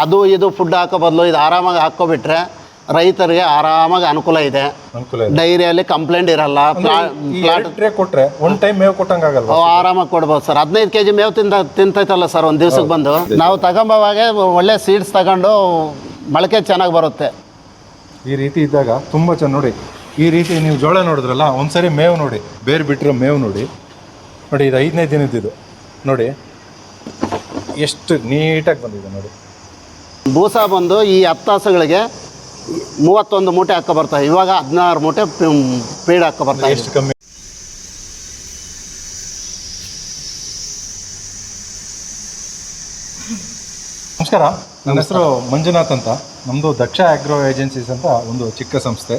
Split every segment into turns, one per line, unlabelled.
ಅದು ಇದು ಫುಡ್ ಹಾಕೋ ಬದಲು ಇದು ಆರಾಮಾಗಿ ಹಾಕೋಬಿಟ್ರೆ ರೈತರಿಗೆ ಆರಾಮಾಗಿ ಅನುಕೂಲ ಇದೆ.
ಅನುಕೂಲ ಇದೆ.
ಡೈರಿಯಲ್ಲಿ ಕಂಪ್ಲೇಂಟ್ ಇರಲ್ಲ
ಪ್ಲಾಟ್ ಟ್ರೇ ಕೊಟ್ರೆ ಒಂದ್ ಟೈಮ್ ಮೇವು
ಕೊಟ್ಟಂಗಾಗಲ್ಲ ಆರಾಮಾಗಿ ಕೊಡ್ಬೋದು ಸರ್. ಹದಿನೈದು ಕೆ ಜಿ ಮೇವು ತಿಂತ ತಿಂತೈತಲ್ಲ ಸರ್ ಒಂದು ದಿವ್ಸಕ್ಕೆ ಬಂದು? ನಾವು ತಗೊಂಬವಾಗೆ ಒಳ್ಳೆ ಸೀಡ್ಸ್ ತಗೊಂಡು ಮೊಳಕೆ ಚೆನ್ನಾಗಿ ಬರುತ್ತೆ.
ಈ ರೀತಿ ಇದ್ದಾಗ ತುಂಬ ಚೆನ್ನಾಗಿ ನೋಡಿ ಈ ರೀತಿ ನೀವು ಜೋಳ ನೋಡಿದ್ರಲ್ಲ ಒಂದ್ಸರಿ ಮೇವು ನೋಡಿ ಬೇರೆ ಬಿಟ್ಟಿರೋ ಮೇವು ನೋಡಿ ನೋಡಿ ಇದು ಐದನೇ ದಿನದಿದು ನೋಡಿ ಎಷ್ಟು ನೀಟಾಗಿ ಬಂದಿದೆ ನೋಡಿ.
ಬೂಸ ಬಂದು ಈ ಹತ್ತು ತಾಸುಗಳಿಗೆ ಮೂವತ್ತೊಂದು ಮೂಟೆ ಹಾಕೋ ಬರ್ತಾವೆ ಇವಾಗ ಹದಿನಾರು ಮೂಟೆ ಪೀಡ್ ಹಾಕೋ ಬರ್ತಾ ಇದೆ.
ಎಷ್ಟು ಕಮ್ಮಿ? ನಮಸ್ಕಾರ. ನನ್ನ ಹೆಸರು ಮಂಜುನಾಥ್ ಅಂತ. ನಮ್ಮದು ದಕ್ಷ ಆಗ್ರೋ ಏಜೆನ್ಸೀಸ್ ಅಂತ ಒಂದು ಚಿಕ್ಕ ಸಂಸ್ಥೆ.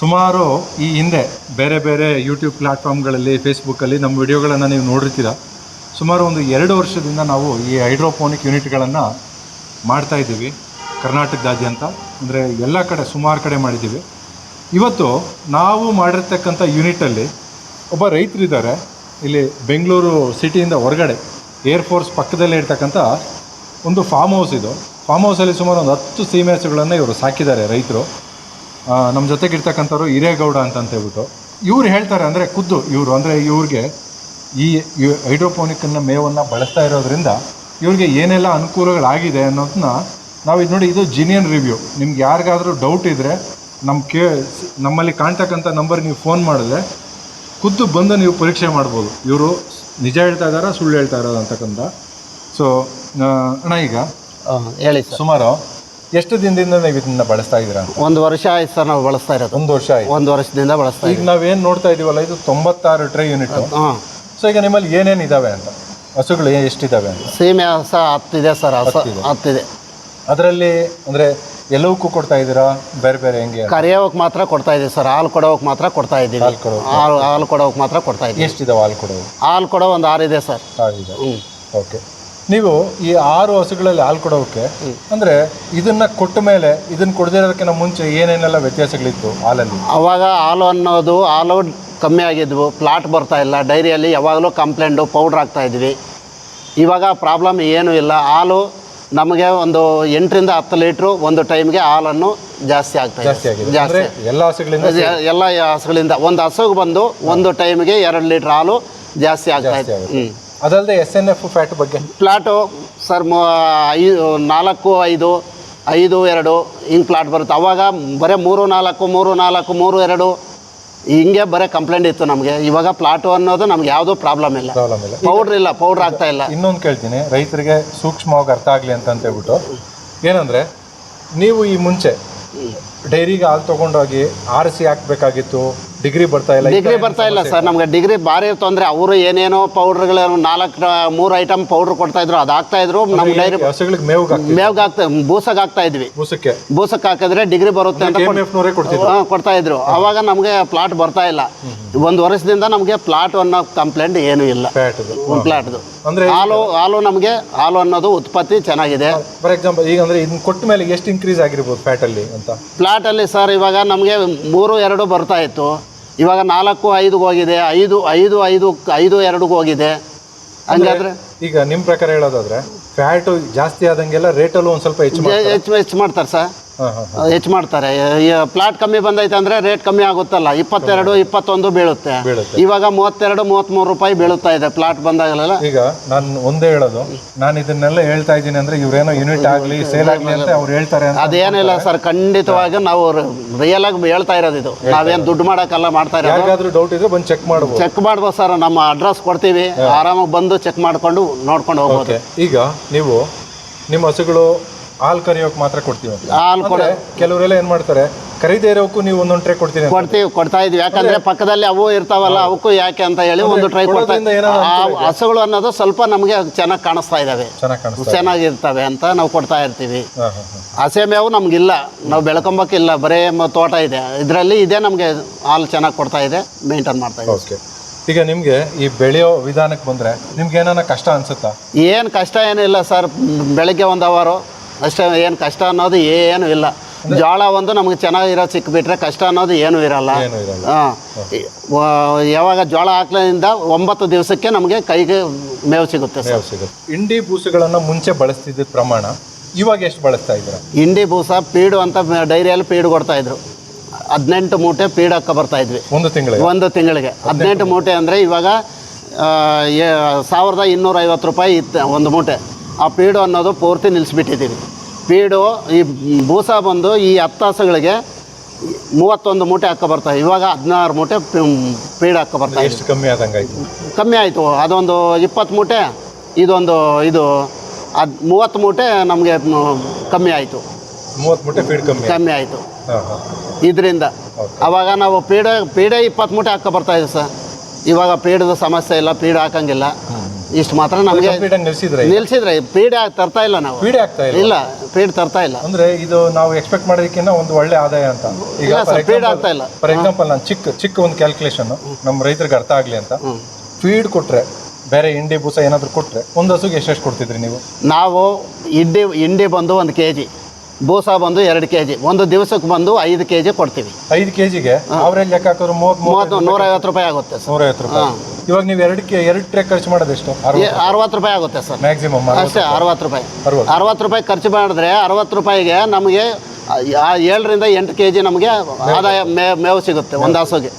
ಸುಮಾರು ಈ ಹಿಂದೆ ಬೇರೆ ಬೇರೆ ಯೂಟ್ಯೂಬ್ ಪ್ಲ್ಯಾಟ್ಫಾರ್ಮ್ಗಳಲ್ಲಿ ಫೇಸ್ಬುಕ್ಕಲ್ಲಿ ನಮ್ಮ ವಿಡಿಯೋಗಳನ್ನು ನೀವು ನೋಡಿರ್ತೀರ. ಸುಮಾರು ಒಂದು ಎರಡು ವರ್ಷದಿಂದ ನಾವು ಈ ಹೈಡ್ರೋಪೋನಿಕ್ ಯೂನಿಟ್ಗಳನ್ನು ಮಾಡ್ತಾ ಇದ್ದೀವಿ, ಕರ್ನಾಟಕದಾದ್ಯಂತ. ಅಂದರೆ ಎಲ್ಲ ಕಡೆ, ಸುಮಾರು ಕಡೆ ಮಾಡಿದ್ದೀವಿ. ಇವತ್ತು ನಾವು ಮಾಡಿರ್ತಕ್ಕಂಥ ಯೂನಿಟಲ್ಲಿ ಒಬ್ಬ ರೈತರಿದ್ದಾರೆ. ಇಲ್ಲಿ ಬೆಂಗಳೂರು ಸಿಟಿಯಿಂದ ಹೊರಗಡೆ ಏರ್ಫೋರ್ಸ್ ಪಕ್ಕದಲ್ಲೇ ಇರ್ತಕ್ಕಂಥ ಒಂದು ಫಾರ್ಮ್ ಹೌಸ್ ಇದು. ಫಾರ್ಮ್ ಹೌಸಲ್ಲಿ ಸುಮಾರು ಒಂದು ಹತ್ತು ಸೀಮೆ ಹಸುಗಳನ್ನು ಇವರು ಸಾಕಿದ್ದಾರೆ ರೈತರು. ನಮ್ಮ ಜೊತೆಗೆ ಇರ್ತಕ್ಕಂಥವ್ರು ಹಿರೇಗೌಡ ಅಂತ ಹೇಳ್ಬಿಟ್ಟು. ಇವ್ರು ಹೇಳ್ತಾರೆ ಅಂದರೆ ಖುದ್ದು ಇವರು. ಅಂದರೆ ಇವ್ರಿಗೆ ಈ ಹೈಡ್ರೋಪೋನಿಕ್ಕನ್ನು ಮೇವನ್ನು ಬಳಸ್ತಾ ಇರೋದ್ರಿಂದ ಇವ್ರಿಗೆ ಏನೆಲ್ಲ ಅನುಕೂಲಗಳಾಗಿದೆ ಅನ್ನೋದನ್ನ ನಾವು ಇದು ನೋಡಿ ಇದು ಜಿನಿಯನ್ ರಿವ್ಯೂ ನಿಮ್ಗೆ ಯಾರಿಗಾದರೂ ಡೌಟ್ ಇದ್ದರೆ ನಮ್ಮ ಕೇ ನಮ್ಮಲ್ಲಿ ಕಾಣ್ತಕ್ಕಂಥ ನಂಬರ್ ನೀವು ಫೋನ್ ಮಾಡಿದ್ರೆ ಖುದ್ದು ಬಂದು ನೀವು ಪರೀಕ್ಷೆ ಮಾಡ್ಬೋದು. ಇವರು ನಿಜ ಹೇಳ್ತಾ ಇದ್ದಾರಾ ಸುಳ್ಳು ಹೇಳ್ತಾ ಇರೋದು ಅಂತಕ್ಕಂಥ. ಸೊ ಅಣ್ಣ ಈಗ
ಹೇಳಿ ಸರ್.
ಸುಮಾರು ಎಷ್ಟು ದಿನದಿಂದ ನೀವು ಇದನ್ನ ಬಳಸ್ತಾ ಇದ್ದೀರಾ?
ಒಂದು ವರ್ಷ ಆಯ್ತು ಸರ್ ನಾವು ಬಳಸ್ತಾ ಇರೋದು.
ಒಂದು ವರ್ಷ ಆಯ್ತು.
ಒಂದು ವರ್ಷದಿಂದ ಬಳಸ್ತಾ
ಈಗ ನಾವೇನು ನೋಡ್ತಾ ಇದೀವಲ್ಲ ಇದು ತೊಂಬತ್ತಾರು ಟ್ರೈ ಯೂನಿಟ್
ಹಾಂ.
ಸೊ ಈಗ ನಿಮ್ಮಲ್ಲಿ ಏನೇನು ಇದಾವೆ ಅಂತ? ಹಸುಗಳು ಎಷ್ಟಿದ್ದಾವೆ ಅಂತ
ಸೀಮೆ ಹಸ ಹತ್ತಿದೆ ಸರ್ ಹಸ ಹತ್ತಿದೆ.
ಅದರಲ್ಲಿ ಅಂದರೆ ಎಲ್ಲವಕ್ಕೂ ಕೊಡ್ತಾ ಇದ್ದೀರಾ? ಬೇರೆ ಬೇರೆ ಹೆಂಗೆ
ಕರೆಯೋಕ್ ಮಾತ್ರ ಕೊಡ್ತಾ ಇದೀವಿ ಸರ್ ಹಾಲು ಕೊಡೋಕೆ ಮಾತ್ರ ಕೊಡ್ತಾ ಇದ್ದೀವಿ.
ಹಾಲು ಕೊಡೋ
ಹಾಲು ಹಾಲು ಕೊಡೋಕ್ ಮಾತ್ರ ಕೊಡ್ತಾ ಇದ್ದೀವಿ.
ಎಷ್ಟಿದಾವೆ ಹಾಲು ಕೊಡೋ
ಹಾಲು ಕೊಡೋ ಒಂದು ಆರು ಇದೆ ಸರ್.
ಆಗಿದೆ
ಹ್ಞೂ
ಓಕೆ. ನೀವು ಈ ಆರು ಹಸುಗಳಲ್ಲಿ ಹಾಲು ಕೊಡೋಕೆ ಅಂದರೆ ಇದನ್ನ ಕೊಟ್ಟ ಮೇಲೆ ಇದನ್ನ ಕೊಡದಿರೋದಕ್ಕಿಂತ ಮುಂಚೆ ಏನೇನೆಲ್ಲ ವ್ಯತ್ಯಾಸಗಳಿತ್ತು ಹಾಲಲ್ಲಿ?
ಅವಾಗ ಹಾಲು ಅನ್ನೋದು ಹಾಲು ಕಮ್ಮಿ ಆಗಿದ್ವು ಪ್ಲಾಟ್ ಬರ್ತಾ ಇಲ್ಲ. ಡೈರಿಯಲ್ಲಿ ಯಾವಾಗಲೂ ಕಂಪ್ಲೇಂಟು ಪೌಡ್ರ್ ಆಗ್ತಾ ಇದ್ವಿ. ಇವಾಗ ಪ್ರಾಬ್ಲಮ್ ಏನೂ ಇಲ್ಲ. ಹಾಲು ನಮಗೆ ಒಂದು ಎಂಟರಿಂದ ಹತ್ತು ಲೀಟ್ರು ಒಂದು ಟೈಮ್ಗೆ ಹಾಲನ್ನು ಜಾಸ್ತಿ ಆಗ್ತಾ ಇದೆ.
ಜಾಸ್ತಿ ಎಲ್ಲ ಹಸುಗಳಿಂದ
ಎಲ್ಲ ಹಸುಗಳಿಂದ. ಒಂದು ಹಸುಗೆ ಬಂದು ಒಂದು ಟೈಮ್ಗೆ ಎರಡು ಲೀಟ್ರ್ ಹಾಲು ಜಾಸ್ತಿ ಆಗ್ತಾ ಇದೆ. ಹ್ಞೂ
ಅದಲ್ಲದೆ ಎಸ್ ಎನ್ ಎಫ್ ಫ್ಯಾಟ್ ಬಗ್ಗೆ?
ಪ್ಲಾಟು ಸರ್ ಐದು ನಾಲ್ಕು ಐದು ಐದು ಎರಡು ಹಿಂಗೆ ಪ್ಲಾಟ್ ಬರುತ್ತೆ. ಅವಾಗ ಬರೀ ಮೂರು ನಾಲ್ಕು ಮೂರು ನಾಲ್ಕು ಮೂರು ಎರಡು ಹಿಂಗೆ ಬರೀ ಕಂಪ್ಲೇಂಟ್ ಇತ್ತು ನಮಗೆ. ಇವಾಗ ಪ್ಲಾಟು ಅನ್ನೋದು ನಮ್ಗೆ ಯಾವುದೂ ಪ್ರಾಬ್ಲಮ್ ಇಲ್ಲ.
ಪ್ರಾಬ್ಲಮ್ ಇಲ್ಲ.
ಪೌಡ್ರ್ ಇಲ್ಲ ಪೌಡ್ರ್ ಆಗ್ತಾ ಇಲ್ಲ.
ಇನ್ನೊಂದು ಕೇಳ್ತೀನಿ. ರೈತರಿಗೆ ಸೂಕ್ಷ್ಮವಾಗಿ ಅರ್ಥ ಆಗಲಿ ಅಂತ ಅಂತ ಹೇಳ್ಬಿಟ್ಟು ಏನಂದರೆ ನೀವು ಈ ಮುಂಚೆ ಡೈರಿಗೆ ಹಾಲು ತೊಗೊಂಡೋಗಿ ಆರಿಸಿ ಹಾಕ್ಬೇಕಾಗಿತ್ತು ಡಿಗ್ರಿ ಬರ್ತಾ ಇಲ್ಲ
ಡಿಗ್ರಿ ಬರ್ತಾ ಇಲ್ಲ ಸರ್ ನಮ್ಗೆ ಡಿಗ್ರಿ ಭಾರಿ ತೊಂದರೆ ಅವರು ಏನೇನೋ ಪೌಡ್ರ್ಗಳು ನಾಲ್ಕು ಮೂರು ಐಟಮ್ ಪೌಡ್ರ್ ಕೊಡ್ತಾ ಇದ್ರು ಅದು ಹಾಕ್ತಾ ಇದ್ರು ನಮ್ಮ ಡೈರಿ
ಹಸುಗಳಿಗೆ ಮೇವು
ಮೇವ್ಗೆ ಹಾಕ್ತಾ ಬೂಸಕ್ಕೆ ಹಾಕ್ತಾ ಇದ್ವಿ.
ಬೂಸಕ್ಕೆ?
ಬೂಸಕ್ಕೆ ಹಾಕಿದ್ರೆ ಡಿಗ್ರಿ ಬರುತ್ತೆ ಅಂತ ಕೊಡ್ತಾ ಇದ್ರು. ಅವಾಗ ನಮಗೆ ಪ್ಲಾಟ್ ಬರ್ತಾ ಇಲ್ಲ. ಒಂದು ವರ್ಷದಿಂದ ನಮಗೆ ಪ್ಲಾಟ್ ಅನ್ನೋ ಕಂಪ್ಲೇಂಟ್ ಏನು ಇಲ್ಲ. ಪ್ಲಾಟ್ದು
ಅಂದ್ರೆ
ಹಾಲು ಹಾಲು ನಮಗೆ ಹಾಲು ಅನ್ನೋದು ಉತ್ಪತ್ತಿ ಚೆನ್ನಾಗಿದೆ.
ಫಾರ್ ಎಕ್ಸಾಂಪಲ್ ಈಗ ಅಂದ್ರೆ ಇದನ್ನ ಕೊಟ್ಟ ಮೇಲೆ ಎಷ್ಟು ಇನ್ಕ್ರೀಸ್ ಆಗಿರ್ಬೋದು ಫ್ಯಾಟ್ ಅಲ್ಲಿ ಅಂತ?
ಪ್ಲಾಟಲ್ಲಿ ಸರ್ ಇವಾಗ ನಮಗೆ ಮೂರು ಎರಡು ಬರ್ತಾ ಇತ್ತು. ಇವಾಗ ನಾಲ್ಕು ಐದುಗೆ ಹೋಗಿದೆ ಐದು ಐದು ಐದು ಐದು ಎರಡಿಗೆ ಹೋಗಿದೆ. ಹಂಗಾದ್ರೆ?
ಈಗ ನಿಮ್ಮ ಪ್ರಕಾರ ಹೇಳೋದಾದ್ರೆ ಫ್ಯಾಟ್ ಜಾಸ್ತಿ ಆದಂಗೆಲ್ಲ ರೇಟಲ್ಲೂ ಒಂದು ಸ್ವಲ್ಪ ಹೆಚ್ಚು
ಹೆಚ್ಚು ಹೆಚ್ಚು ಮಾಡ್ತಾರೆ ಸರ್. ಹೆಚ್ಚು ಮಾಡ್ತಾರೆ. ಪ್ಲಾಟ್ ಕಮ್ಮಿ ಬಂದೈತೆ ಅಂದರೆ ರೇಟ್ ಕಮ್ಮಿ ಆಗುತ್ತಲ್ಲ. ಇಪ್ಪತ್ತೆರಡು ಇಪ್ಪತ್ತೊಂದು ಬೀಳುತ್ತೆ. ಇವಾಗ ಮೂವತ್ತೆರಡು ಮೂವತ್ತ್ಮೂರು ರೂಪಾಯಿ ಬೀಳುತ್ತಾ ಇದೆ ಪ್ಲಾಟ್ ಬಂದಾಗಲೆಲ್ಲ.
ಈಗ ನಾನು ಒಂದೇ ಹೇಳೋದು. ನಾನು ಇದನ್ನೆಲ್ಲ ಹೇಳ್ತಾ ಇದ್ದೀನಿ ಅಂದ್ರೆ ಇವರೇನೋ ಯೂನಿಟ್ ಆಗಲಿ ಸೇಲ್ ಆಗಲಿ ಅಂತ ಅವ್ರು ಹೇಳ್ತಾರೆ
ಅದೇನಿಲ್ಲ ಸರ್ ಖಂಡಿತವಾಗಿ ನಾವು ರಿಯಲ್ ಆಗಿ ಹೇಳ್ತಾ ಇರೋದು ಇದು. ನಾವೇನು ದುಡ್ಡು ಮಾಡೋಕ್ಕಲ್ಲ ಮಾಡ್ತಾ ಇರೋದು.
ಡೌಟ್ ಇದ್ರೆ ಬಂದು ಚೆಕ್ ಮಾಡ್ಬೋದು.
ಚೆಕ್ ಮಾಡ್ಬೋದು ಸರ್ ನಮ್ಮ ಅಡ್ರೆಸ್ ಕೊಡ್ತೀವಿ. ಆರಾಮಾಗಿ ಬಂದು ಚೆಕ್ ಮಾಡ್ಕೊಂಡು ನೋಡ್ಕೊಂಡು ಹೋಗ್ಬೋದು.
ಈಗ ನೀವು ನಿಮ್ಮ ಹಸುಗಳು ಹಾಲು ಕರಿಯೋಕೆ ಮಾತ್ರ ಕೊಡ್ತೀವಿ ಅಂತ.
ಹಾಲು ಕೊಡ
ಅಂದ್ರೆ ಕೆಲವರೆಲ್ಲ ಏನ್ ಮಾಡ್ತಾರೆ ಕರೀದೇ ಇರೋಕ್ಕೂ ನೀವು ಒಂದೊಂದು ಟ್ರೈ ಕೊಡ್ತೀನಿ ಅಂತ.
ಕೊಡ್ತೀವಿ ಕೊಡ್ತಾ ಇದೀವಿ ಯಾಕಂದ್ರೆ ಪಕ್ಕದಲ್ಲಿ ಅವು ಇರ್ತಾವಲ್ಲ ಅವಕ್ಕೂ ಯಾಕೆ ಅಂತ ಹೇಳಿ ಒಂದು ಟ್ರೈ ಕೊಡ್ತಾ
ಕೊಡೋದ್ರಿಂದ ಏನಾದ್ರು
ಆ ಹಸುಗಳು ಅನ್ನೋದು ಸ್ವಲ್ಪ ನಮಗೆ ಚೆನ್ನಾಗಿ ಕಾಣಿಸ್ತಾ ಇದಾವೆ.
ಚೆನ್ನಾಗಿ ಕಾಣಿಸ್ತಾ
ಚೆನ್ನಾಗಿರ್ತವೆ ಅಂತ ನಾವು ಕೊಡ್ತಾ ಇರ್ತೀವಿ.
ಹಾಂ ಹಾಂ ಹಾಂ.
ಹಸೆ ಮೇವು ನಮಗಿಲ್ಲ. ನಾವು ಬೆಳ್ಕೊಂಬಕ್ಕಿಲ್ಲ ಬರೇ ಮ- ತೋಟ ಇದೆ. ಇದರಲ್ಲಿ ಇದೇ ನಮಗೆ ಹಾಲು ಚೆನ್ನಾಗಿ ಕೊಡ್ತಾ ಇದೆ ಮೇಂಟೈನ್ ಮಾಡ್ತಾ ಇದೆ.
ಓಕೆ. ಈಗ ನಿಮಗೆ ಈ ಬೆಳೆಯೋ ವಿಧಾನಕ್ಕೆ ಬಂದ್ರೆ ನಿಮ್ಗೆ ಏನಾನ ಕಷ್ಟ ಅನ್ಸುತ್ತಾ?
ಏನು ಕಷ್ಟ ಏನಿಲ್ಲ ಸರ್. ಬೆಳಗ್ಗೆ ಒಂದು ಅವರು ಅಷ್ಟೇ ಏನು ಕಷ್ಟ ಅನ್ನೋದು ಏನು ಇಲ್ಲ. ಜೋಳ ಒಂದು ನಮಗೆ ಚೆನ್ನಾಗಿರೋ ಸಿಕ್ಬಿಟ್ರೆ ಕಷ್ಟ ಅನ್ನೋದು ಏನೂ ಇರಲ್ಲ. ಹಾಂ. ಯಾವಾಗ ಜೋಳ ಹಾಕ್ಲಿಂದ ಒಂಬತ್ತು ದಿವಸಕ್ಕೆ ನಮಗೆ ಕೈಗೆ ಮೇವು ಸಿಗುತ್ತೆ ಸರ್.
ಇಂಡಿ ಬೂಸುಗಳನ್ನ ಮುಂಚೆ ಬಳಸ್ತಿದ್ದ ಪ್ರಮಾಣ ಇವಾಗ ಎಷ್ಟು ಬಳಸ್ತಾ ಇದ್ದೀರಾ?
ಇಂಡಿ ಬೂಸ ಪೀಡು ಅಂತ ಡೈರಿಯಲ್ಲಿ ಪೀಡು ಕೊಡ್ತಾಯಿದ್ರು ಹದಿನೆಂಟು ಮೂಟೆ ಪೀಡಕ್ಕೆ ಬರ್ತಾ ಇದ್ವಿ.
ಒಂದು ತಿಂಗಳಿಗೆ?
ಒಂದು ತಿಂಗಳಿಗೆ. ಹದಿನೆಂಟು ಮೂಟೆ. ಅಂದರೆ ಇವಾಗ ಸಾವಿರದ ಇನ್ನೂರ ಐವತ್ತು ರೂಪಾಯಿ ಇತ್ತು ಒಂದು ಮೂಟೆ. ಆ ಪೀಡು ಅನ್ನೋದು ಪೂರ್ತಿ ನಿಲ್ಲಿಸ್ಬಿಟ್ಟಿದ್ದೀವಿ. ಪೀಡು ಈ ಬೂಸ ಬಂದು ಈ ಹತ್ತು ಹಸುಗಳಿಗೆ ಮೂವತ್ತೊಂದು ಮೂಟೆ ಹಾಕೋ ಬರ್ತಾವೆ ಇವಾಗ ಹದಿನಾರು ಮೂಟೆ ಪೀಡು ಹಾಕೊ ಬರ್ತಾ
ಎಷ್ಟು ಕಮ್ಮಿ ಆದಂಗೆ ಆಯ್ತು?
ಕಮ್ಮಿ ಆಯಿತು. ಅದೊಂದು ಇಪ್ಪತ್ತು ಮೂಟೆ ಇದೊಂದು ಇದು ಅದು ಮೂವತ್ತು ಮೂಟೆ ನಮಗೆ ಕಮ್ಮಿ ಆಯಿತು.
ಮೂವತ್ತು ಮೂಟೆ ಪೀಡ್ ಕಮ್ಮಿ
ಕಮ್ಮಿ ಆಯಿತು. ಇದರಿಂದ. ಅವಾಗ ನಾವು ಪೀಡೆ ಪೀಡೆ ಇಪ್ಪತ್ತು ಮೂಟೆ ಹಾಕೋ ಬರ್ತಾಯಿದ್ದೀವಿ ಸರ್. ಇವಾಗ ಪೀಡದ ಸಮಸ್ಯೆ ಇಲ್ಲ ಪೀಡ ಹಾಕಂಗಿಲ್ಲ. ಇಷ್ಟು ಮಾತ್ರ ನಮಗೆ
ನಿಲ್ಸಿದ್ರೆ
ನಿಲ್ಸಿದ್ರೆ ಪೀಡೆ ತರ್ತಾ ಇಲ್ಲ ನಾವು.
ಫೀಡ್ ಆಗ್ತಾ ಇಲ್ಲ?
ಇಲ್ಲ ಪೀಡ್ ತರ್ತಾ ಇಲ್ಲ.
ಅಂದ್ರೆ ಇದು ನಾವು ಎಕ್ಸ್ಪೆಕ್ಟ್ ಮಾಡೋದಕ್ಕಿಂತ ಒಂದು ಒಳ್ಳೆ ಆದಾಯ ಅಂತ. ಈಗ
ಪೀಡ್ ಆಗ್ತಾ ಇಲ್ಲ.
ಫಾರ್ ಎಕ್ಸಾಂಪಲ್ ನಾನು ಚಿಕ್ಕ ಚಿಕ್ಕ ಒಂದು ಕ್ಯಾಲ್ಕುಲೇಷನ್ ನಮ್ಮ ರೈತರಿಗೆ ಅರ್ಥ ಆಗಲಿ ಅಂತ. ಫೀಡ್ ಕೊಟ್ರೆ ಬೇರೆ ಇಂಡಿ ಬೂಸ ಏನಾದರೂ ಕೊಟ್ರೆ ಒಂದು ಹಸುಗೆ ಎಷ್ಟೆಷ್ಟು ಕೊಡ್ತಿದ್ರಿ ನೀವು?
ನಾವು ಇಂಡಿ ಇಂಡಿ ಬಂದು ಒಂದು ಕೆ ಜಿ ಬೂಸ ಬಂದು ಎರಡು ಕೆ ಜಿ ಒಂದು ದಿವಸಕ್ಕೆ ಬಂದು ಐದು ಕೆ ಜಿ ಕೊಡ್ತೀವಿ.
ಐದು ಕೆ ಜಿಗೆ ಅವರೇಜ್ ಲೆಕ್ಕ ಹಾಕಿದ್ರೆ ಮೂವತ್ತ್
ಮೂವತ್ತು ನೂರೈವತ್ತು ರೂಪಾಯಿ ಆಗುತ್ತೆ
ನೂರೈವತ್ತು ರೂಪಾಯಿ. ಇವಾಗ ನೀವು ಎರಡು ಎರಡು ಟ್ರೇ ಖರ್ಚು ಮಾಡೋದು ಎಷ್ಟು?
ಅರವತ್ತು ರೂಪಾಯಿ ಆಗುತ್ತೆ ಸರ್.
ಮ್ಯಾಕ್ಸಿಮಮ್
ಅಷ್ಟೇ ಅರವತ್ತು ರೂಪಾಯಿ.
ಅರವತ್ತು.
ರೂಪಾಯಿ ಖರ್ಚು ಮಾಡಿದ್ರೆ ಅರವತ್ತು ರೂಪಾಯಿಗೆ ನಮಗೆ ಏಳರಿಂದ ಎಂಟು ಕೆ ಜಿ ನಮಗೆ ಆದಾಯ ಮೇವು ಸಿಗುತ್ತೆ ಒಂದು ಹಸುಗೆ.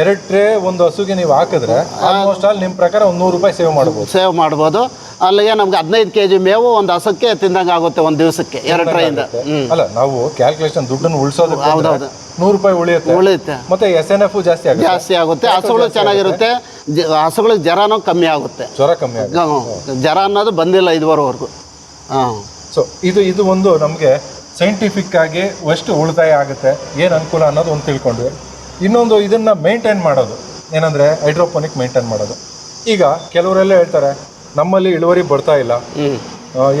ಎರಡು ಟ್ರೇ ಒಂದು ಹಸುಗೆ ನೀವು ಹಾಕಿದ್ರೆ ಆಲ್ಮೋಸ್ಟ್ ಆಲ್ ನಿಮ್ಮ ಪ್ರಕಾರ ಒಂದು ನೂರು ರೂಪಾಯಿ ಸೇವ್ ಮಾಡ್ಬೋದು.
ಸೇವ್ ಮಾಡ್ಬೋದು. ಅಲ್ಲಿಗೆ ನಮ್ಗೆ ಹದಿನೈದು ಕೆ ಜಿ ಮೇವು ಒಂದು ಹಸಕ್ಕೆ ತಿಂದಂಗೆ ಆಗುತ್ತೆ ಒಂದು ದಿವಸಕ್ಕೆ ಎರಡು ಟ್ರೈಯಿಂದ
ಅಲ್ಲ ನಾವು ಕ್ಯಾಲ್ಕುಲೇಷನ್ ದುಡ್ಡನ್ನು
ಉಳಿಸೋದು.
ನೂರು ರೂಪಾಯಿ ಉಳಿಯುತ್ತೆ.
ಉಳಿಯುತ್ತೆ.
ಮತ್ತೆ ಎಸ್ ಎನ್ ಎಫ್ ಜಾಸ್ತಿ ಆಗುತ್ತೆ.
ಜಾಸ್ತಿ ಆಗುತ್ತೆ. ಹಸುಗಳು ಚೆನ್ನಾಗಿರುತ್ತೆ. ಹಸುಗಳಿಗೆ ಜ್ವರನೂ ಕಮ್ಮಿ ಆಗುತ್ತೆ.
ಜ್ವರ ಕಮ್ಮಿ ಆಗುತ್ತೆ.
ಜ್ವರ ಅನ್ನೋದು ಬಂದಿಲ್ಲ ಇದುವರೆವರೆಗೂ. ಹಾಂ.
ಸೊ ಇದು ಇದು ಒಂದು ನಮಗೆ ಸೈಂಟಿಫಿಕ್ ಆಗಿ ಎಷ್ಟು ಉಳಿತಾಯ ಆಗುತ್ತೆ. ಏನು ಅನುಕೂಲ ಅನ್ನೋದು ಒಂದು ತಿಳ್ಕೊಂಡ್ವಿ. ಇನ್ನೊಂದು ಇದನ್ನ ಮೇಂಟೈನ್ ಮಾಡೋದು. ಏನಂದ್ರೆ ಹೈಡ್ರೋಪೋನಿಕ್ ಮೇಂಟೈನ್ ಮಾಡೋದು. ಈಗ ಕೆಲವರೆಲ್ಲ ಹೇಳ್ತಾರೆ ನಮ್ಮಲ್ಲಿ ಇಳುವರಿ ಬರ್ತಾ ಇಲ್ಲ.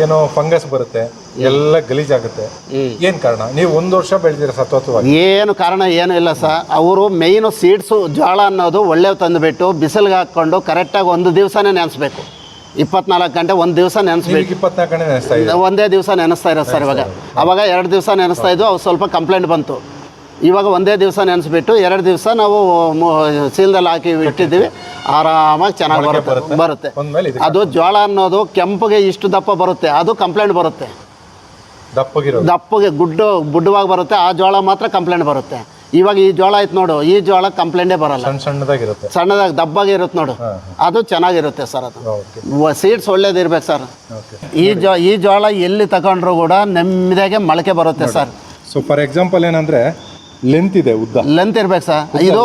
ಏನೋ ಫಂಗಸ್ ಬರುತ್ತೆ. ಎಲ್ಲ ಗಲೀಜಾಗುತ್ತೆ.
ಆಗುತ್ತೆ
ಏನ್ ಕಾರಣ? ನೀವು ಒಂದು ವರ್ಷ ಬೆಳೆದಿರ ಸತತವಾಗಿ
ಏನು ಕಾರಣ ಏನು ಇಲ್ಲ ಸರ್. ಅವರು ಮೇಯ್ನು ಸೀಡ್ಸು ಜೋಳ ಅನ್ನೋದು ಒಳ್ಳೆ ತಂದುಬಿಟ್ಟು ಬಿಸಿಲಿಗೆ ಹಾಕೊಂಡು ಕರೆಕ್ಟಾಗಿ ಒಂದು ದಿವಸನೇ ನೆನೆಸ್ಬೇಕು. ಇಪ್ಪತ್ನಾಲ್ಕು ಗಂಟೆ ಒಂದು ದಿವಸ ನೆನೆಸ್ಬೇಕು.
ಇಪ್ಪತ್ನಾಲ್ಕು ಗಂಟೆ ನೆನೆಸ್ತಾ
ಒಂದೇ ದಿವಸ ನೆನೆಸ್ತಾ ಇರೋದು ಸರ್ ಇವಾಗ. ಅವಾಗ ಎರಡು ದಿವಸ ನೆನೆಸ್ತಾ ಇದ್ದು ಅವ್ರು ಸ್ವಲ್ಪ ಕಂಪ್ಲೇಂಟ್ ಬಂತು. ಇವಾಗ ಒಂದೇ ದಿವಸ ನೆನೆಸ್ಬಿಟ್ಟು ಎರಡು ದಿವಸ ನಾವು ಸೀಲ್ದಲ್ಲಿ ಹಾಕಿ ಇಟ್ಟಿದ್ದೀವಿ. ಆರಾಮಾಗಿ ಚೆನ್ನಾಗಿ ಬರುತ್ತೆ. ಬರುತ್ತೆ. ಅದು ಜೋಳ ಅನ್ನೋದು ಕೆಂಪಗೆ ಇಷ್ಟು ದಪ್ಪ ಬರುತ್ತೆ. ಅದು ಕಂಪ್ಲೇಂಟ್ ಬರುತ್ತೆ. ದಪ್ಪಗೆ ಗುಡ್ಡು ಗುಡ್ಡವಾಗಿ ಬರುತ್ತೆ. ಆ ಜೋಳ ಮಾತ್ರ ಕಂಪ್ಲೇಂಟ್ ಬರುತ್ತೆ. ಇವಾಗ ಈ ಜೋಳ ಐತೆ ನೋಡು. ಈ ಜೋಳ ಕಂಪ್ಲೇಂಟೇ ಬರಲ್ಲ.
ಸಣ್ಣ ಸಣ್ಣದಾಗಿರುತ್ತೆ.
ಸಣ್ಣದಾಗಿ ದಬ್ಬಾಗಿ ಇರುತ್ತೆ ನೋಡು. ಅದು ಚೆನ್ನಾಗಿರುತ್ತೆ ಸರ್ ಅದು. ಸೀಡ್ಸ್ ಒಳ್ಳೇದಿರ್ಬೇಕು ಸರ್. ಈ ಜೋ ಈ ಜೋಳ ಎಲ್ಲಿ ತಗೊಂಡ್ರು ಕೂಡ ನೆಮ್ಮದಿಯಾಗೆ ಮೊಳಕೆ ಬರುತ್ತೆ ಸರ್.
ಸೊ ಫಾರ್ ಎಕ್ಸಾಂಪಲ್ ಏನಂದ್ರೆ ಲೆಂತ್ ಇದೆ ಉದ್ದ.
ಲೆಂತ್ ಇರ್ಬೇಕು ಸರ್ ಇದು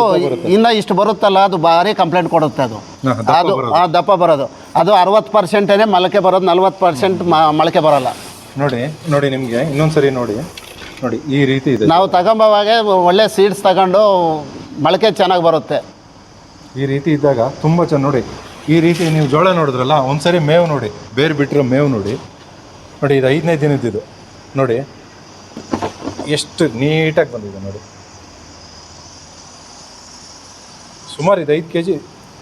ಇನ್ನ ಇಷ್ಟು ಬರುತ್ತಲ್ಲ ಅದು ಭಾರಿ ಕಂಪ್ಲೇಂಟ್ ಕೊಡುತ್ತೆ ಅದು. ಅದು ಆ ದಪ್ಪ ಬರೋದು. ಅದು ಅರವತ್ತು ಪರ್ಸೆಂಟೇ ಮೊಳಕೆ ಬರೋದು ನಲ್ವತ್ತು ಪರ್ಸೆಂಟ್ ಮೊಳಕೆ ಬರಲ್ಲ.
ನೋಡಿ ನೋಡಿ ನಿಮಗೆ ಇನ್ನೊಂದ್ಸರಿ ನೋಡಿ. ನೋಡಿ ಈ ರೀತಿ ಇದೆ.
ನಾವು ತಗೊಂಬವಾಗ ಒಳ್ಳೆ ಸೀಡ್ಸ್ ತಗೊಂಡು ಮೊಳಕೆ ಚೆನ್ನಾಗಿ ಬರುತ್ತೆ.
ಈ ರೀತಿ ಇದ್ದಾಗ ತುಂಬ ಚೆನ್ನಾಗಿ ನೋಡಿ ಈ ರೀತಿ ನೀವು ಜೋಳ ನೋಡಿದ್ರಲ್ಲ ಒಂದ್ಸರಿ ಮೇವು ನೋಡಿ ಬೇರೆ ಬಿಟ್ಟಿರೋ ಮೇವು ನೋಡಿ. ನೋಡಿ ಇದು ಐದನೇ ದಿನದ್ದು ನೋಡಿ ಎಷ್ಟು ನೀಟಾಗಿ ಬಂದಿದೆ ನೋಡಿ. ಸುಮಾರು ಇದೆ ಐದು ಕೆ ಜಿ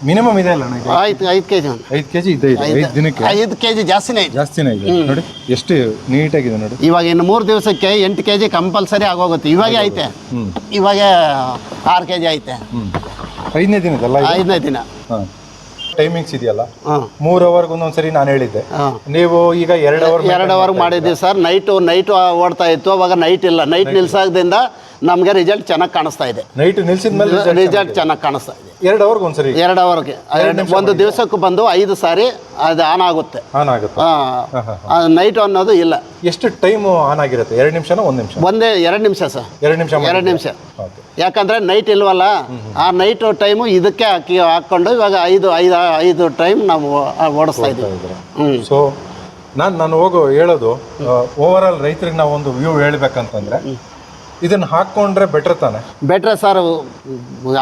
ಮಿನಿಮಮ್ ಇದೆ ಅಲ್ಲ ನನಗೆ
ಆಯ್ತು ಐದು ಕೆ ಜಿ
ಐದು ಕೆ ಜಿ ಇದೆ ಐದು ದಿನಕ್ಕೆ?
ಐದು ಕೆ ಜಿ ಜಾಸ್ತಿನೇ ಇದೆ.
ಜಾಸ್ತಿನೇ ಇದೆ. ನೋಡಿ ಎಷ್ಟು ನೀಟಾಗಿದೆ ನೋಡಿ.
ಇವಾಗ ಇನ್ನು ಮೂರು ದಿವಸಕ್ಕೆ ಎಂಟು ಕೆ ಜಿ ಕಂಪಲ್ಸರಿ ಆಗೋಗುತ್ತೆ. ಇವಾಗೆ ಐತೆ. ಇವಾಗ ಆರು ಕೆ ಜಿ ಐತೆ
ಐದನೇ ದಿನದಲ್ಲ?
ಐದನೇ ದಿನ.
ಹಾಂ. ಟೈಮಿಂಗ್ಸ್ ಇದೆಯಲ್ಲ? ಮೂರ್ ಅವರ್ಗೆ ಒಂದೊಂದ್ಸರಿ ನಾನು ಹೇಳಿದ್ದೆ. ನೀವು ಈಗ ಎರಡು ಅವರ್
ಎರಡು ಅವರ್ ಮಾಡಿದ್ದೀವಿ ಸರ್. ನೈಟು ನೈಟು ಓಡ್ತಾ ಇತ್ತು. ಅವಾಗ ನೈಟ್ ಇಲ್ಲ. ನೈಟ್ ನಿಲ್ಸೋದ್ರಿಂದ ನಮಗೆ ರಿಸಲ್ಟ್ ಚೆನ್ನಾಗಿ ಕಾಣಿಸ್ತಾ ಇದೆ.
ನೈಟ್ ನಿಲ್ಸಿದ ಮೇಲೆ
ರಿಸಲ್ಟ್ ಚೆನ್ನಾಗಿ ಕಾಣಿಸ್ತಾ ಇದೆ.
ಎರಡು ಅವರ್ಗೆ ಒಂದ್ಸರಿ.
ಎರಡು ಅವರ್ಗೆ ಒಂದು ದಿವಸಕ್ಕೆ ಬಂದು ಐದು ಸಾರಿ ಅದು ಆನ್ ಆಗುತ್ತೆ.
ಆನ್ ಆಗುತ್ತೆ.
ನೈಟ್ ಅನ್ನೋದು ಇಲ್ಲ.
ಎಷ್ಟು ಟೈಮ್ ಆನ್ ಆಗಿರುತ್ತೆ? ಎರಡು ನಿಮಿಷನ ಒಂದು ನಿಮಿಷ?
ಒಂದೇ ಎರಡು ನಿಮಿಷ ಸರ್.
ಎರಡು ನಿಮಿಷ
ಎರಡು ನಿಮಿಷ. ಯಾಕಂದ್ರೆ ನೈಟ್ ಇಲ್ವಲ್ಲ ಆ ನೈಟ್ ಟೈಮು ಇದಕ್ಕೆ ಹಾಕಿ ಹಾಕ್ಕೊಂಡು ಇವಾಗ ಐದು ಐದು ಐದು ಟೈಮ್ ನಾವು ಓಡಿಸ್ತಾ ಇದ್ದೀವಿ.
ಸೊ ನಾನು ನಾನು ಹೋಗೋ ಹೇಳೋದು ಓವರ್ ಆಲ್ ರೈತರಿಗೆ ನಾವು ಒಂದು ವ್ಯೂ ಹೇಳ್ಬೇಕಂತಂದ್ರೆ ಇದನ್ನ ಹಾಕೊಂಡ್ರೆ ಬೆಟ್ರ್ ತಾನೆ?
ಬೆಟ್ರೆ ಸರ್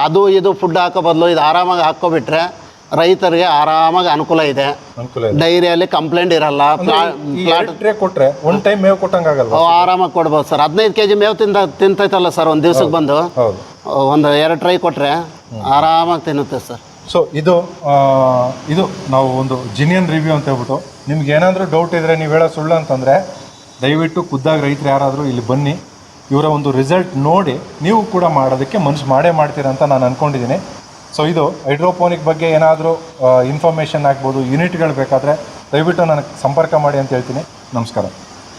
ಅದು ಇದು ಫುಡ್ ಹಾಕೋ ಬದಲು ಇದು ಆರಾಮಾಗಿ ಹಾಕ್ಕೊಬಿಟ್ರೆ ರೈತರಿಗೆ ಆರಾಮಾಗಿ ಅನುಕೂಲ ಇದೆ.
ಅನುಕೂಲ ಇದೆ.
ಡೈರಿಯಲ್ಲಿ ಕಂಪ್ಲೇಂಟ್ ಇರಲ್ಲ.
ಈ ಎರಡು ಟ್ರೇ ಕೊಟ್ರೆ ಒನ್ ಟೈಮ್ ಮೇವು ಕೊಟ್ಟಂಗಾಗಲ್ವಾ
ಅವು ಆರಾಮಾಗಿ ಕೊಡ್ಬೋದು ಸರ್ ಹದಿನೈದು ಕೆ ಜಿ ಮೇವು ತಿಂತ ತಿಂತೈತಲ್ಲ ಸರ್ ಒಂದು ದಿವ್ಸಕ್ಕೆ ಬಂದು?
ಹೌದು.
ಒಂದು ಎರಡು ಟ್ರೈ ಕೊಟ್ಟರೆ ಆರಾಮಾಗಿ ತಿನ್ನುತ್ತೆ ಸರ್
ಸೊ ಇದು ಆ, ಇದು ನಾವು ಒಂದು ಜಿನಿಯನ್ ರಿವ್ಯೂ ಅಂತ ಹೇಳ್ಬಿಟ್ಟು ನಿಮ್ಗೆ ಏನಾದರೂ ಡೌಟ್ ಇದ್ರೆ ನೀವು ಹೇಳೋ ಸುಳ್ಳು ಅಂತಂದರೆ ದಯವಿಟ್ಟು ಖುದ್ದಾಗಿ ರೈತರು ಯಾರಾದರೂ ಇಲ್ಲಿ ಬನ್ನಿ. ಇವರ ಒಂದು ರಿಸಲ್ಟ್ ನೋಡಿ ನೀವು ಕೂಡ ಮಾಡೋದಕ್ಕೆ ಮನಸ್ಸು ಮಾಡೇ ಮಾಡ್ತೀರ ಅಂತ ನಾನು ಅಂದ್ಕೊಂಡಿದ್ದೀನಿ ಸೊ ಇದು ಹೈಡ್ರೋಪೋನಿಕ್ ಬಗ್ಗೆ ಏನಾದರೂ ಇನ್ಫಾರ್ಮೇಷನ್ ಆಗ್ಬೋದು ಯೂನಿಟ್ಗಳು ಬೇಕಾದರೆ ದಯವಿಟ್ಟು ನನಗೆ ಸಂಪರ್ಕ ಮಾಡಿ ಅಂತ ಹೇಳ್ತೀನಿ. ನಮಸ್ಕಾರ.